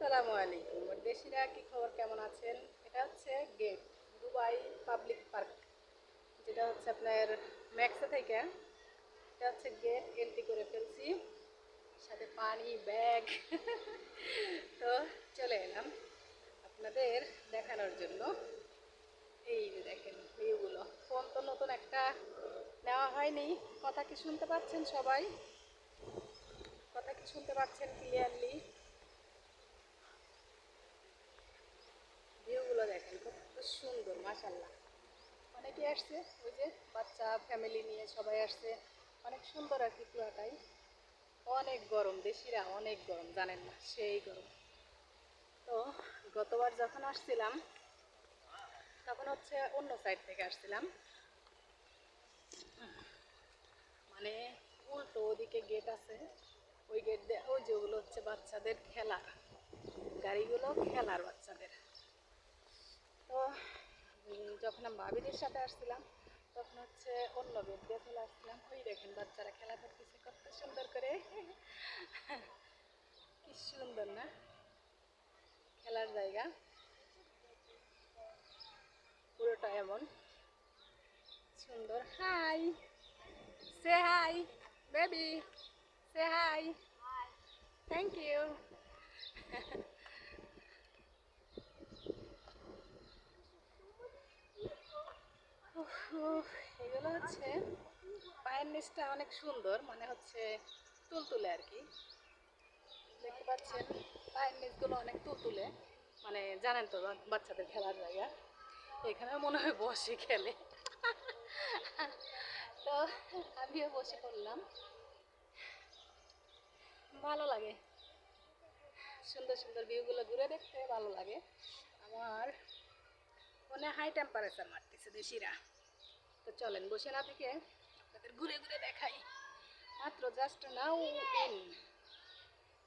আসসালামু আলাইকুম। দেশিরা কি খবর, কেমন আছেন? এটা হচ্ছে গেট দুবাই পাবলিক পার্ক যেটা হচ্ছে আপনার ম্যাক্সে থেকে এটা হচ্ছে গেট এন্ট্রি করে ফেলছি। সাথে পানি ব্যাগ তো চলে এলাম আপনাদের দেখানোর জন্য। এই যে দেখেন, ভিউগুলো। ফোন তো নতুন একটা নেওয়া হয়নি। কথা কি শুনতে পাচ্ছেন সবাই? কথা কি শুনতে পাচ্ছেন ক্লিয়ারলি ভিউগুলো সুন্দর মাশাল্লাহ অনেকে আসছে, ওই যে বাচ্চা ফ্যামিলি নিয়ে সবাই আসছে। অনেক সুন্দর আর কি পুরাটাই অনেক গরম, দেশিরা অনেক গরম, জানেন না, সেই গরম। তো গতবার যখন আসছিলাম, তখন হচ্ছে অন্য সাইড থেকে আসছিলাম। মানে উল্টো ওদিকে গেট আছে। ওই গেট দিয়ে, ওই যেগুলো হচ্ছে বাচ্চাদের খেলার। গাড়িগুলো খেলার বাচ্চাদের। তো যখন আমি ভাবিদের সাথে আসছিলাম তখন হচ্ছে অন্য বেদ দিয়ে চলে আসছিলাম। ওই দেখেন বাচ্চারা খেলা করতেছে কত সুন্দর করে। কি সুন্দর না? খেলার জায়গা। পুরোটা এমন। সুন্দর। Hi. Say hi baby say hi thank you এগুলো হচ্ছে পায়ের নিচটা অনেক সুন্দর মানে হচ্ছে তুলতুলে আর কি। দেখতে পাচ্ছেন, পায়ের নিচগুলো অনেক তুলতুলে মানে জানেন তো, বাচ্চাদের খেলার জায়গা। এখানে মনে হয় বসে খেলে। তো আমিও বসে পড়লাম। ভালো লাগে। সুন্দর সুন্দর ভিউগুলো ঘুরে দেখতে ভালো লাগে। আমার মনে হাই টেম্পারেচার মারতেছে দেশিরা। তো চলেন, বসে না থেকে আপনাদের ঘুরে ঘুরে দেখাই। মাত্র জাস্ট নাও ইন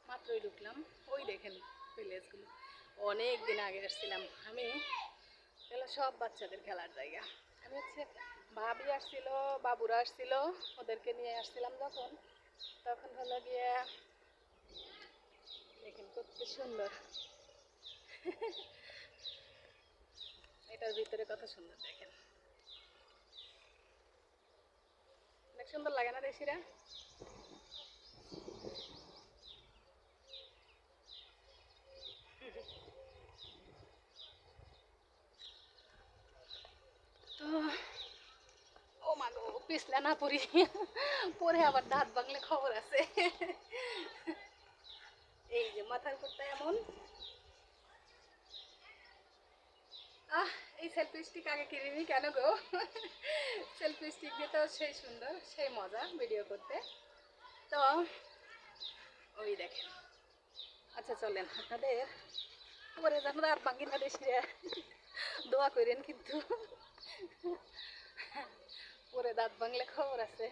মাত্রই ঢুকলাম। ওই দেখেন ভিলেজগুলো অনেক দিন আগে আসছিলাম। আমি এগুলো সব বাচ্চাদের খেলার জায়গা। আমি হচ্ছে ভাবি আসছিল, বাবুরা আসছিল, ওদেরকে নিয়ে আসছিলাম যখন। তখন হলো গিয়ে দেখেন কত সুন্দর। এটার ভিতরে কত সুন্দর দেখেন। অনেক সুন্দর লাগে না দেশিরা ও মা গো, পিছলে না পড়ি। পরে আবার দাঁত ভাঙলে খবর আছে। এই যে মাথার উপরটা এমন। আহ এই সেলফি স্টিক আগে কিনিনি, কেন গো? সেলফি স্টিক দিয়ে তো সেই সুন্দর, সেই মজা ভিডিও করতে। তো, ওই দেখেন। আচ্ছা চলেন, আপনাদের পরে যেন রাত ভাঙ্গি না দেশে দোয়া করেন কিন্তু। পরে দাঁত ভাঙলে খবর আছে।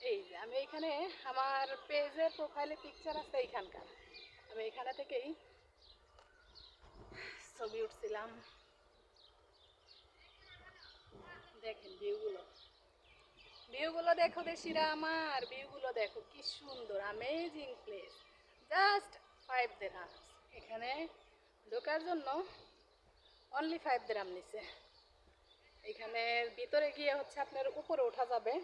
এই যে, আমি এখানে আমার পেজের প্রোফাইলে পিকচার আছে এইখানকার। আমি এখানে থেকেই ছবি উঠছিলাম। দেখেন ভিউগুলো। ভিউগুলো দেখো দেশিরা আমার, ভিউগুলো দেখো কি সুন্দর অ্যামেজিং প্লেস জাস্ট ফাইভ দেরাম এখানে ঢোকার জন্য অনলি ফাইভ দেরাম নিছে। এখানে ভিতরে গিয়ে হচ্ছে আপনার উপরে ওঠা যাবে।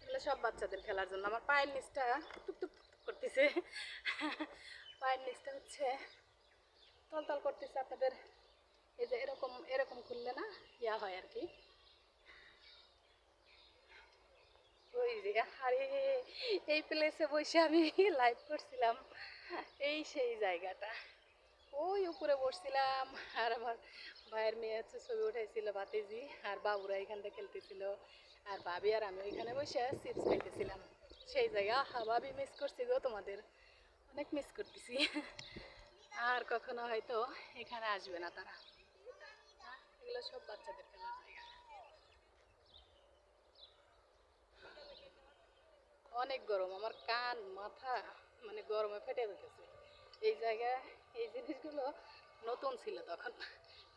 এগুলো সব বাচ্চাদের খেলার জন্য। আমার পায়ের নিচটা টুক টুক টুক করতেছে। পায়ের নিচটা হচ্ছে তলতল করতেছে আপনাদের এই যে এরকম এরকম খুললে না ইয়া হয় আর কি ওই যে আরে এই প্লেসে বসে আমি লাইভ করছিলাম এই সেই জায়গাটা ওই উপরে বসছিলাম আর আমার ভাইয়ের মেয়ে হচ্ছে ছবি উঠাইছিল বাতিজি আর বাবুরা এখান থেকে খেলতেছিল আর ভাবি আর আমি ওইখানে বসে চিপস খাইতেছিলাম সেই জায়গা হা ভাবি মিস করছি গো তোমাদের অনেক মিস করতেছি আর কখনো হয়তো এখানে আসবে না তারা এগুলো সব বাচ্চাদের খেলার জায়গা। অনেক গরম, আমার কান, মাথা মানে গরমে ফেটে যেতেছে এই জায়গায় এই জিনিসগুলো নতুন ছিল তখন।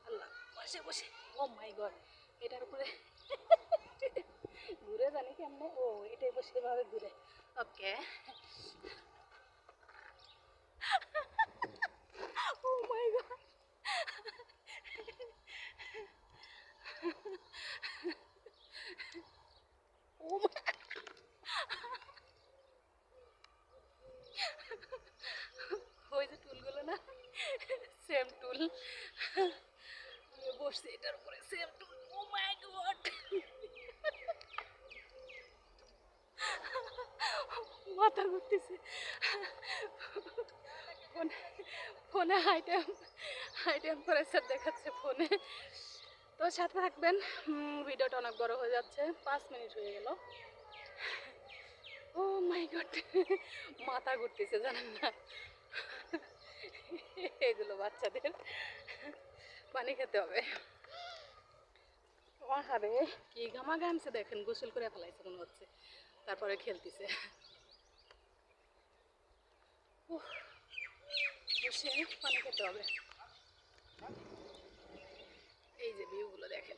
আল্লাহ, বসে বসে। ও মাই গড এটার উপরে ঘুরে জানি কেমনে। ও, এটাই বসে এভাবে ঘুরে। ওকে আমি বসছি এটার উপরে same too oh my god মাথা ঘুরতেছে। ফোনে ফোনে হাই টেম হাই টেম্পারেচার দেখাচ্ছে ফোনে। তো সাথে থাকবেন ভিডিওটা অনেক বড় হয়ে যাচ্ছে, পাঁচ মিনিট হয়ে গেল। ও মাই গড মাথা ঘুরতেছে, জানেন না। এগুলো বাচ্চাদের। পানি খেতে হবে। আরে কি ঘামা ঘামছে দেখেন গোসল করে ফেলাইছে মনে হচ্ছে। তারপরে খেলতেছে। বসে পানি খেতে হবে। এই যে ভিউগুলো দেখেন।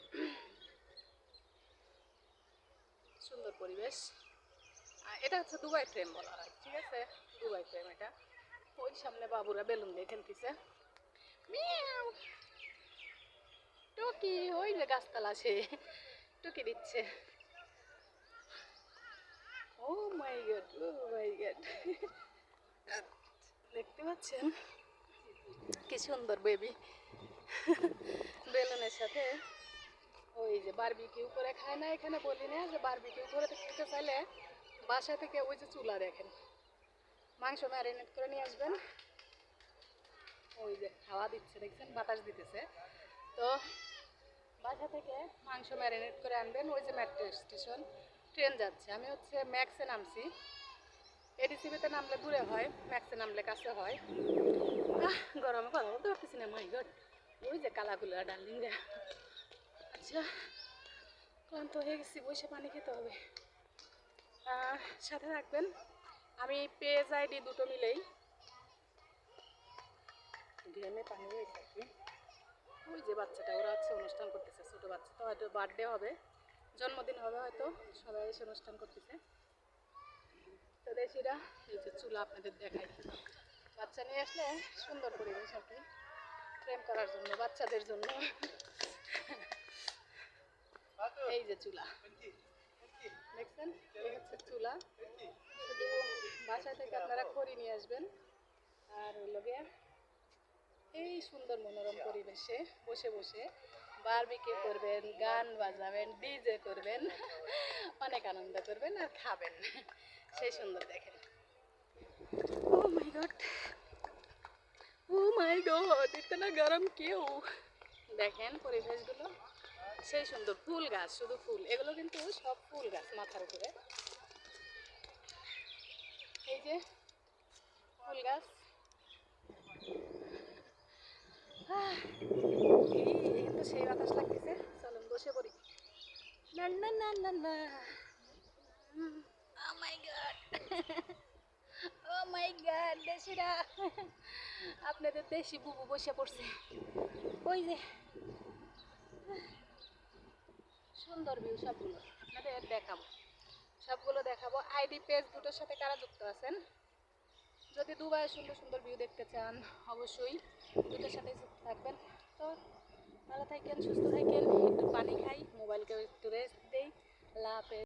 সুন্দর পরিবেশ। এটা হচ্ছে দুবাই ফ্রেম বলা হয় ঠিক আছে? দুবাই ফ্রেম এটা। ওই সামনে বাবুরা বেলুন দিয়ে খেলতেছে। মিয়াও। টুকি, ওই যে গাছতলা সে, টুকি দিচ্ছে। Oh my god, oh my god. দেখতে পাচ্ছেন? কি সুন্দর বেবি। বেলুনের সাথে ওই যে বারবিকিউ করে খায় না, এখানে বলি না যে বারবিকিউ করে খেতে চাইলে বাসা থেকে ওই যে চুলা দেখেন। মাংস ম্যারিনেট করে নিয়ে আসবেন। ওই যে হাওয়া দিচ্ছে, দেখছেন? বাতাস দিতেছে। তো বাসা থেকে মাংস ম্যারিনেট করে আনবেন। ওই যে মেট্রো স্টেশন, ট্রেন যাচ্ছে। আমি হচ্ছে ম্যাক্সে নামছি। এডিসিবিতে নামলে দূরে হয়, ম্যাক্সে নামলে কাছে হয়। গরমে কথা বলতে পারতেছি না মাই গড ওই যে কালাগুলা ডার্লিং আচ্ছা ক্লান্ত হয়ে গেছি, বসে পানি খেতে হবে। সাথে রাখবেন আমি পেজ আইডি দুটো মিলেই। ঘেমে পানি হয়েছে আর কি। ওই যে বাচ্চাটা ওরা হচ্ছে অনুষ্ঠান করতেছে ছোটো বাচ্চা। তো হয়তো বার্থডে হবে জন্মদিন হবে হয়তো সবাই এসে অনুষ্ঠান করতেছে। তো দেশিরা এই যে চুলা আপনাদের দেখাই। বাচ্চা নিয়ে আসলে সুন্দর পরিবেশ আর কি প্রেম করার জন্য বাচ্চাদের জন্য। এই যে চুলা। দেখছেন? এই হচ্ছে চুলা। শুধু বাসা থেকে আপনারা খড়ি নিয়ে আসবেন। আর হইল গিয়ে এই সুন্দর মনোরম পরিবেশে বসে বসে বারবিকে করবেন, গান বাজাবেন ডিজে করবেন, অনেক আনন্দ করবেন আর খাবেন। সেই সুন্দর দেখেন। ও my god oh my god ইতনা গরম কেউ? দেখেন পরিবেশগুলো। সেই সুন্দর ফুল গাছ, শুধু ফুল, এগুলো কিন্তু সব ফুল গাছ মাথার উপরে। এই যে, ফুল গাছ। কিন্তু সেই বাতাস লাগতেছে। চলুন বসে পড়ি। না না না না না। Oh my god oh my god দেশিরা। আপনাদের দেশি বুবু বসে পড়ছে। ওই যে। সুন্দর ভিউ সবগুলো। আপনাদের দেখাবো। সবগুলো দেখাবো। আইডি পেজ দুটোর সাথে কারা যুক্ত আছেন? যদি দুবাইয়ের সুন্দর সুন্দর ভিউ দেখতে চান, অবশ্যই দুটোর সাথে যুক্ত থাকবেন। তো ভালো থাকেন, সুস্থ থাকেন, একটু পানি খাই মোবাইলকে একটু রেস্ট দেই। হাফেজ।